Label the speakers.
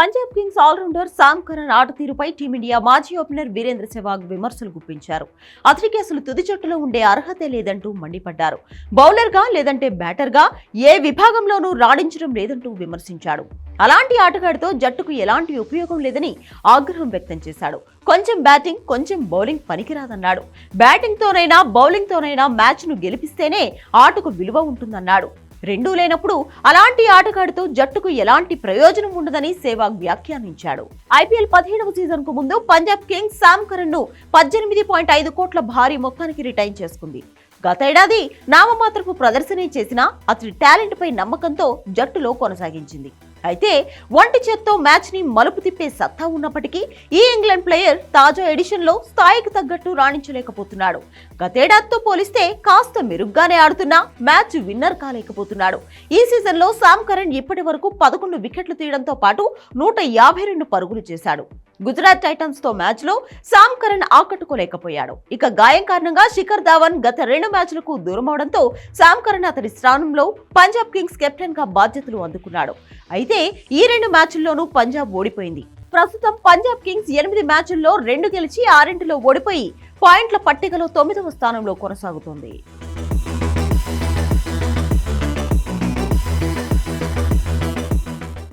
Speaker 1: Punjab kings all rounder Sam Curran ఆట తీరుపై team India మాజీ ఓపెనర్ వీరేంద్ర సెవాగ్ విమర్శలు గుప్పించారు. అతనికి అసలు తుది జట్టులో ఉండే అర్హతే లేదంటూ మండిపడ్డారు. బౌలర్గా లేదంటే బ్యాటర్గా ఏ విభాగంలోనూ రాణించడం లేదంటూ విమర్శించాడు. అలాంటి ఆటగాడితో జట్టుకు ఎలాంటి ఉపయోగం లేదని ఆగ్రహం వ్యక్తం చేశాడు. కొంచెం బ్యాటింగ్ కొంచెం బౌలింగ్ పనికిరాదన్నాడు. బ్యాటింగ్తోనైనా బౌలింగ్తోనైనా మ్యాచ్ను గెలిపిస్తేనే ఆటకు విలువ ఉంటుందన్నాడు. రెండూ లేనప్పుడు అలాంటి ఆటగాడితో జట్టుకు ఎలాంటి ప్రయోజనం ఉండదని సేవాగ్ వ్యాఖ్యానించాడు. ఐపీఎల్ పదిహేడవ సీజన్కు ముందు పంజాబ్ కింగ్స్ శామ్ కరణ్ను పద్దెనిమిది పాయింట్ ఐదు కోట్ల భారీ మొత్తానికి రిటైన్ చేసుకుంది. గతేడాది నామమాత్రపు ప్రదర్శనే చేసినా అతడి టాలెంట్ పై నమ్మకంతో జట్టులో కొనసాగించింది. అయితే ఒంటి చేత్తో మ్యాచ్ని మలుపు తిప్పే సత్తా ఉన్నప్పటికీ ఈ ఇంగ్లాండ్ ప్లేయర్ తాజా ఎడిషన్లో స్థాయికి తగ్గట్టు రాణించలేకపోతున్నాడు. గతేడాదితో పోలిస్తే కాస్త మెరుగ్గానే ఆడుతున్నా మ్యాచ్ విన్నర్ కాలేకపోతున్నాడు. ఈ సీజన్లో సామ్ కరణ్ ఇప్పటి వరకు పదకొండు వికెట్లు తీయడంతో పాటు నూట యాభై రెండు పరుగులు చేశాడు. గుజరాత్ టైటన్స్తో మ్యాచ్లో సామ్ కరణ్ ఆకట్టుకోలేకపోయాడు. ఇక గాయం కారణంగా శిఖర్ ధావన్ గత రెండు మ్యాచ్లకు దూరం అవడంతో సామ్ కరణ్ అతడి స్థానంలో పంజాబ్ కింగ్స్ కెప్టెన్గా బాధ్యతలు అందుకున్నాడు. అయితే ఈ రెండు మ్యాచ్ల్లోనూ పంజాబ్ ఓడిపోయింది. ప్రస్తుతం పంజాబ్ కింగ్స్ ఎనిమిది మ్యాచ్ల్లో రెండు గెలిచి ఆరింటిలో ఓడిపోయి పాయింట్ల పట్టికలో తొమ్మిదవ స్థానంలో కొనసాగుతోంది.